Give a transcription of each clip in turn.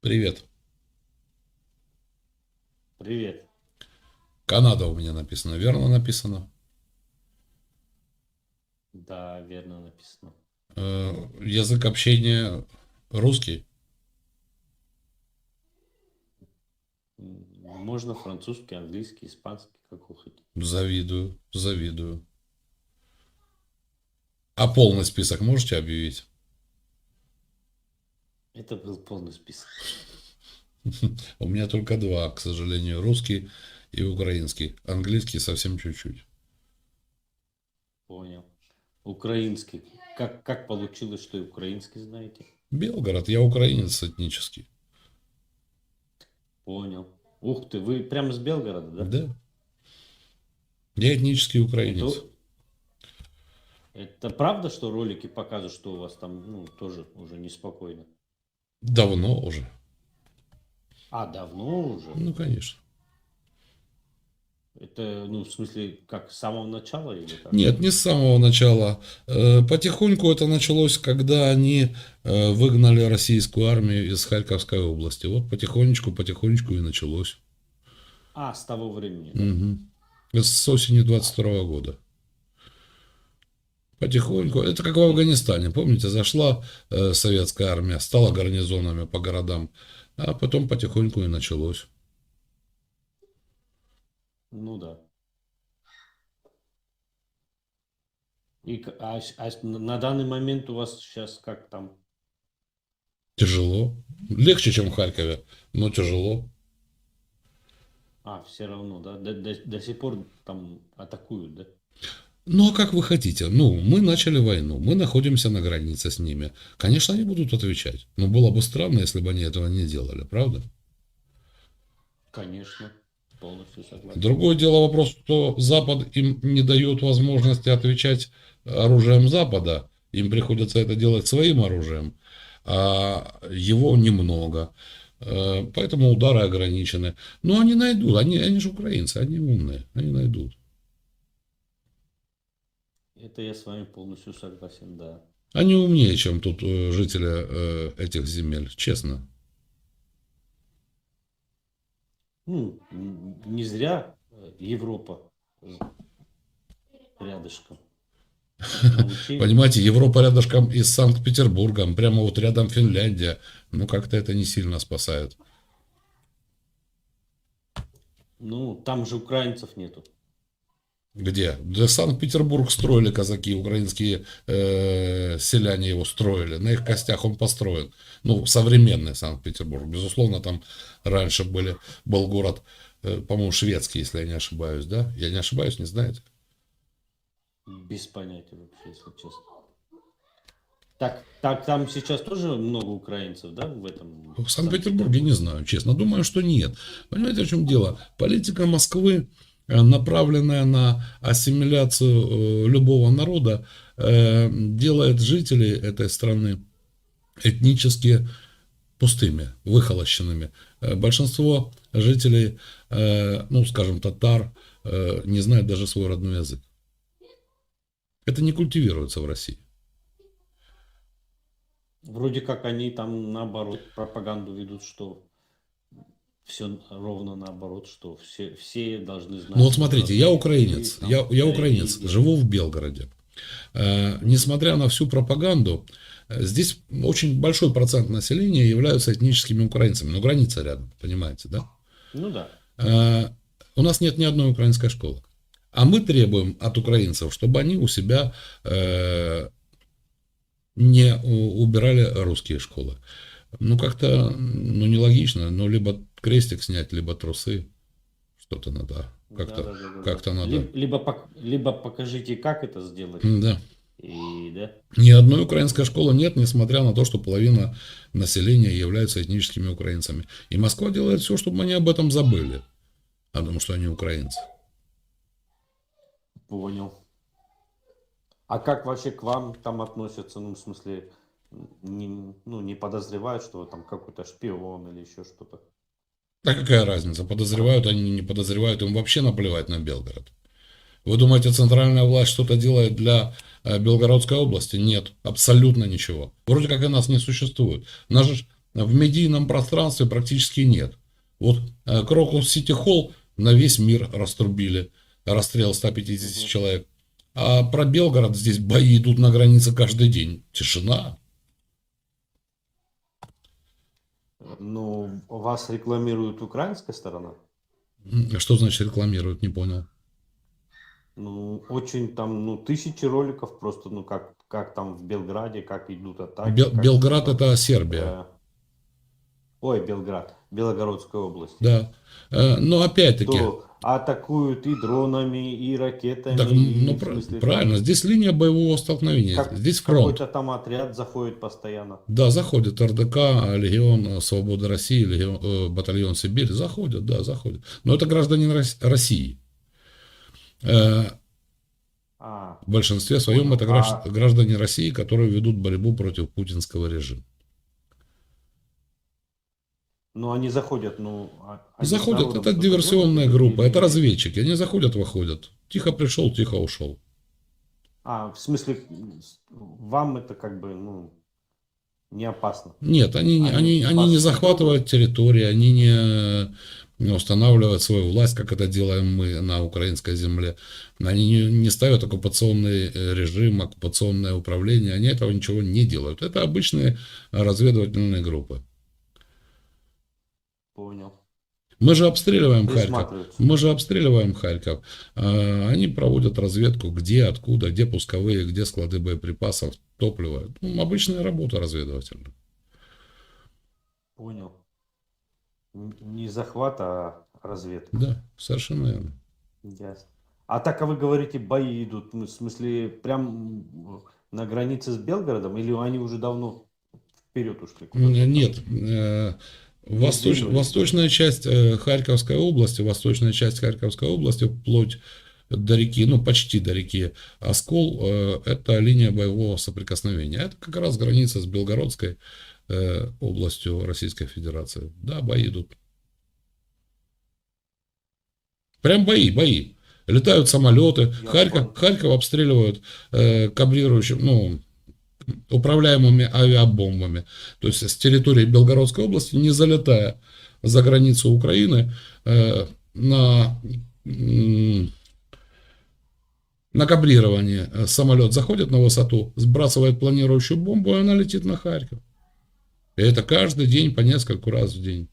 Привет. Привет. Канада у меня написано. Верно написано? Да, верно написано. Э, язык общения русский? Можно французский, английский, испанский, как вы хотите. Завидую, завидую. А полный список можете объявить? Это был полный список. У меня только два, к сожалению, русский и украинский. Английский совсем чуть-чуть. Понял. Украинский. Как, как получилось, что и украинский знаете? Белгород, я украинец этнический. Понял. Ух ты, вы прямо с Белгорода, да? Да. Я этнический украинец. Это, это правда, что ролики показывают, что у вас там ну, тоже уже неспокойно? Давно уже. А, давно уже? Ну, конечно. Это, ну, в смысле, как с самого начала или как? Нет, не с самого начала. Э, Потихоньку это началось, когда они э, выгнали российскую армию из Харьковской области. Вот потихонечку, потихонечку и началось. А, с того времени. Мгм. С осени 22 года. Потихоньку. Это как в Афганистане. Помните, зашла э, советская армия, стала гарнизонами по городам, а потом потихоньку и началось. Ну да. И, а, а на данный момент у вас сейчас как там? Тяжело. Легче, чем в Харькове, но тяжело. А, все равно, да? До, до- до сих пор там атакуют, да? Ну, а как вы хотите? Ну, мы начали войну, мы находимся на границе с ними. Конечно, они будут отвечать. Но было бы странно, если бы они этого не делали, правда? Конечно, полностью согласен. Другое дело вопрос, что Запад им не дает возможности отвечать оружием Запада. Им приходится это делать своим оружием, а его немного. Э, Поэтому удары ограничены. Но они найдут, они, они же украинцы, они умные, они найдут. Это я с вами полностью согласен, да. Они умнее, чем тут э, жители э, этих земель, честно. Ну, не зря э, Европа рядышком. Понимаете, Европа рядышком и с Санкт-Петербургом, прямо вот рядом Финляндия. Ну, как-то это не сильно спасает. Ну, там же украинцев нету. Где? Да Санкт-Петербург строили казаки, украинские э, селяне его строили. На их костях он построен. Ну, современный Санкт-Петербург. Безусловно, там раньше были, был город, э, по-моему, шведский, если я не ошибаюсь, да? Я не ошибаюсь, не знаете? Без понятия вообще, если честно. Так, так там сейчас тоже много украинцев, да, в этом? В Санкт-Петербурге не знаю, честно. Думаю, что нет. Понимаете, в чем дело? Политика Москвы, направленная на ассимиляцию э, любого народа, э, делает жителей этой страны этнически пустыми, выхолощенными. Э, Большинство жителей, э, ну, скажем, татар, э, не знают даже свой родной язык. Это не культивируется в России. Вроде как они там наоборот пропаганду ведут, что все ровно наоборот, что все, все должны знать. Ну вот смотрите, я украинец, там, я, я украинец, и- живу в Белгороде. Э, Несмотря на всю пропаганду, э, здесь очень большой процент населения являются этническими украинцами. Ну, граница рядом, понимаете, да? Ну да. Э, У нас нет ни одной украинской школы. А мы требуем от украинцев, чтобы они у себя э, не убирали русские школы. Ну, как-то, ну, нелогично. Ну, либо крестик снять, либо трусы. Что-то надо. Как-то, Да-да-да-да-да. как-то надо. Либо, либо, пок- либо покажите, как это сделать. Да. И, да. Ни одной украинской школы нет, несмотря на то, что половина населения являются этническими украинцами. И Москва делает все, чтобы они об этом забыли. О том, что они украинцы. Понял. А как вообще к вам там относятся, ну, в смысле, не, ну, не подозревают, что там какой-то шпион или еще что-то? А какая разница, подозревают они, не подозревают, им вообще наплевать на Белгород. Вы думаете, центральная власть что-то делает для э, Белгородской области? Нет, абсолютно ничего. Вроде как и нас не существует. Нас же в медийном пространстве практически нет. Вот э, Крокус Сити Холл на весь мир раструбили. Расстрел 150 Мгм. человек. А про Белгород здесь бои идут на границе каждый день. Тишина. Ну, вас рекламирует украинская сторона? М, Что значит рекламируют, не понял. Ну, очень там, ну, тысячи роликов просто, ну, как, как там в Белграде, как идут атаки. Бел- как Белград там, это Сербия. э, Ой, Белград, Белогородская область. Да. Э, Но опять-таки, То атакуют и дронами, и ракетами. так, и, ну, в пр- смысле, там правильно, здесь линия боевого столкновения, как- здесь фронт. Какой-то там отряд заходит постоянно. Да, заходит РДК, Легион э, Свободы России, Легион, э, батальон Сибирь, заходят, да, заходят. Но это граждане Рос- России. А, В большинстве своем это А- гражд- граждане России, которые ведут борьбу против путинского режима. Ну они заходят, ну... а- они Заходят, народом это диверсионная делают группа, это разведчики, они заходят, выходят. Тихо пришел, тихо ушел. А, в смысле, вам это как бы, ну, не опасно. Нет, они, не- Они они, они не захватывают территории, они не, не устанавливают свою власть, как это делаем мы на украинской земле. Они не, не ставят оккупационный э, режим, оккупационное управление, они этого ничего не делают. Это обычные разведывательные группы. Понял. Мы же обстреливаем Харьков. Мы же обстреливаем Харьков. А Они проводят разведку, где, откуда, где пусковые, где склады боеприпасов, топлива. Ну, обычная работа разведывательная. Понял. Не захват, а разведка. Да, совершенно верно. Ясно. А так, а вы говорите, бои идут, ну, в смысле, прям на границе с Белгородом, или они уже давно вперед ушли? Нет, э, восточ- восточная часть э, Харьковской области, восточная часть Харьковской области, вплоть до реки, ну почти до реки Оскол, э, это линия боевого соприкосновения. Это как раз граница с Белгородской э, областью Российской Федерации. Да, бои идут. Прям бои, бои. Летают самолеты. Харьков. Харьков обстреливают э, кабрирующим, ну, управляемыми авиабомбами. То есть с территории Белгородской области, не залетая за границу Украины, э, на, на кабрирование э, самолет заходит на высоту, сбрасывает планирующую бомбу, и она летит на Харьков. И это каждый день по нескольку раз в день.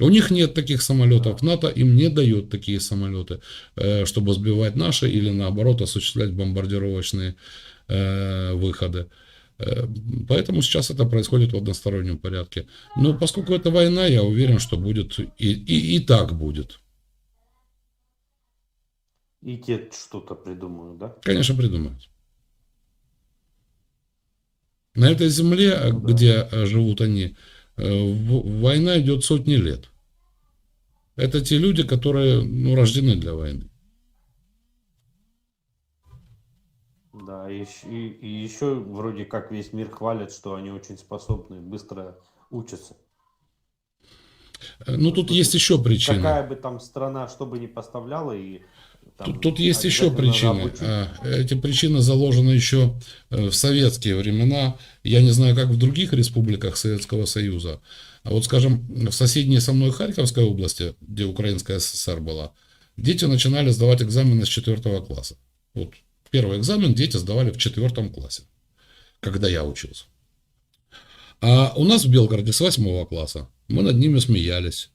У них нет таких самолетов. НАТО им не дает такие самолеты, э, чтобы сбивать наши или наоборот осуществлять бомбардировочные э, выходы. Э, Поэтому сейчас это происходит в одностороннем порядке. Но поскольку это война, я уверен, что будет и, и, и так будет. И те что-то придумают, да? Конечно, придумают. На этой земле, Ну да. где живут они, война идет сотни лет. Это те люди, которые ну, рождены для войны. Да, и, и, и еще вроде как весь мир хвалит, что они очень способны, быстро учатся. Э, Ну, тут есть еще причина. Какая бы там страна, что бы ни поставляла, и Тут, тут есть еще причины. А, Эти причины заложены еще э, в советские времена. Я не знаю, как в других республиках Советского Союза. А вот, скажем, в соседней со мной Харьковской области, где Украинская ССР была, дети начинали сдавать экзамены с четвертого класса. Вот первый экзамен дети сдавали в четвертом классе, когда я учился. А у нас в Белгороде с восьмого класса мы над ними смеялись.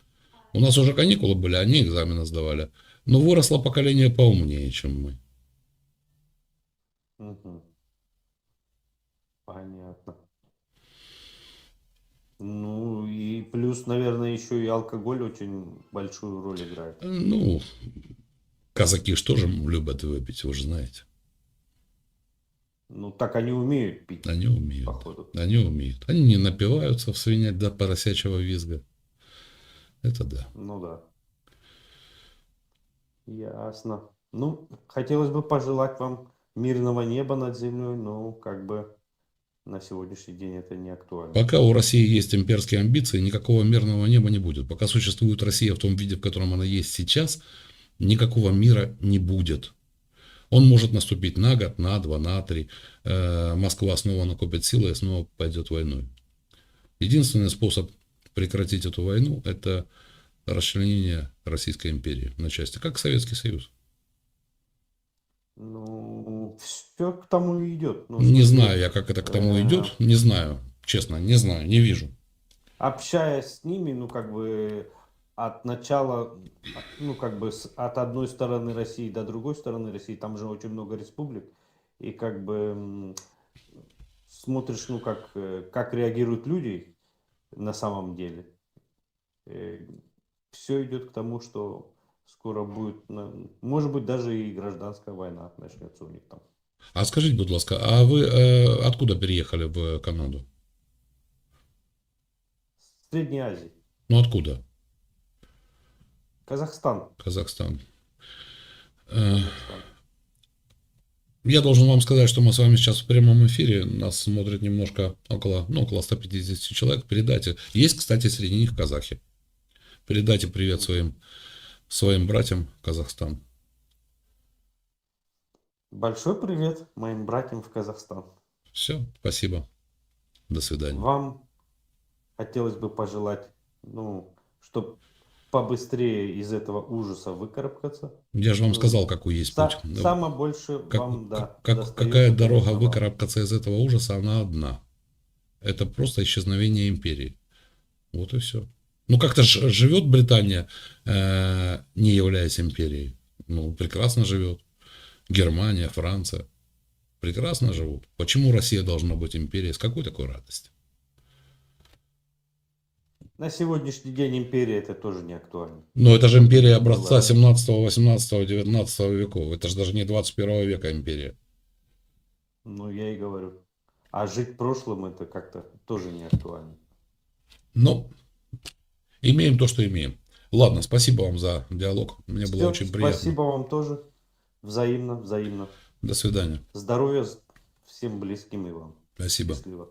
У нас уже каникулы были, они экзамены сдавали. Но выросло поколение поумнее, чем мы. Понятно. Ну и плюс, наверное, еще и алкоголь очень большую роль играет. Ну, казаки же тоже любят выпить, вы же знаете. Ну так они умеют пить, Они умеют. походу. Они умеют. Они не напиваются в свинять до поросячьего визга. Это да. Ну да. Ясно. Ну, хотелось бы пожелать вам мирного неба над землей, но как бы на сегодняшний день это не актуально. Пока у России есть имперские амбиции, никакого мирного неба не будет. Пока существует Россия в том виде, в котором она есть сейчас, никакого мира не будет. Он может наступить на год, на два, на три. Э, Москва снова накопит силы и снова пойдет войной. Единственный способ прекратить эту войну – это расчленение Российской империи на части, как Советский Союз. Ну, все к тому и идет. Ну, Не знаю я, как это к тому э, идет, не знаю, честно, не знаю, не вижу. Общаясь с ними, ну, как бы от начала, ну, как бы от одной стороны России до другой стороны России, там же очень много республик, и как бы смотришь, ну, как, э, как реагируют люди на самом деле. Все идет к тому, что скоро будет, может быть, даже и гражданская война начнется у них там. А скажіть, будь ласка, а ви е, откуда переехали в Канаду? В Средней Азии. Ну откуда? Казахстан. Казахстан. Э, Я должен вам сказать, что мы с вами сейчас в прямом эфире. Нас смотрит немножко около, ну, около 150 человек. Передайте. Есть, кстати, среди них казахи. Передайте привет своим, своим братьям Казахстан. Большой привет моим братьям в Казахстан. Все, спасибо. До свидания. Вам хотелось бы пожелать, ну, чтобы побыстрее из этого ужаса выкарабкаться. Я же вам сказал, какой есть Са- путь. Да. Самое больше Как- вам, да, как- какая дорога вам. выкарабкаться из этого ужаса, она одна. Это просто исчезновение империи. Вот и все. Ну, как-то ж- живет Британия, э, не являясь империей. Ну, прекрасно живет. Германия, Франция. Прекрасно живут. Почему Россия должна быть империей? С какой такой радости? На сегодняшний день империя это тоже не актуально. Но это же империя образца Была. 17, 18, 19 веков. Это же даже не 21 века империя. Ну, я и говорю. А жить прошлым это как-то тоже не актуально. Ну, имеем то, что имеем. Ладно, спасибо вам за диалог. Мне было Всё, очень приятно. Спасибо вам тоже. Взаимно, взаимно. До свидания. Здоровья всем близким и вам. Спасибо. Счастливо.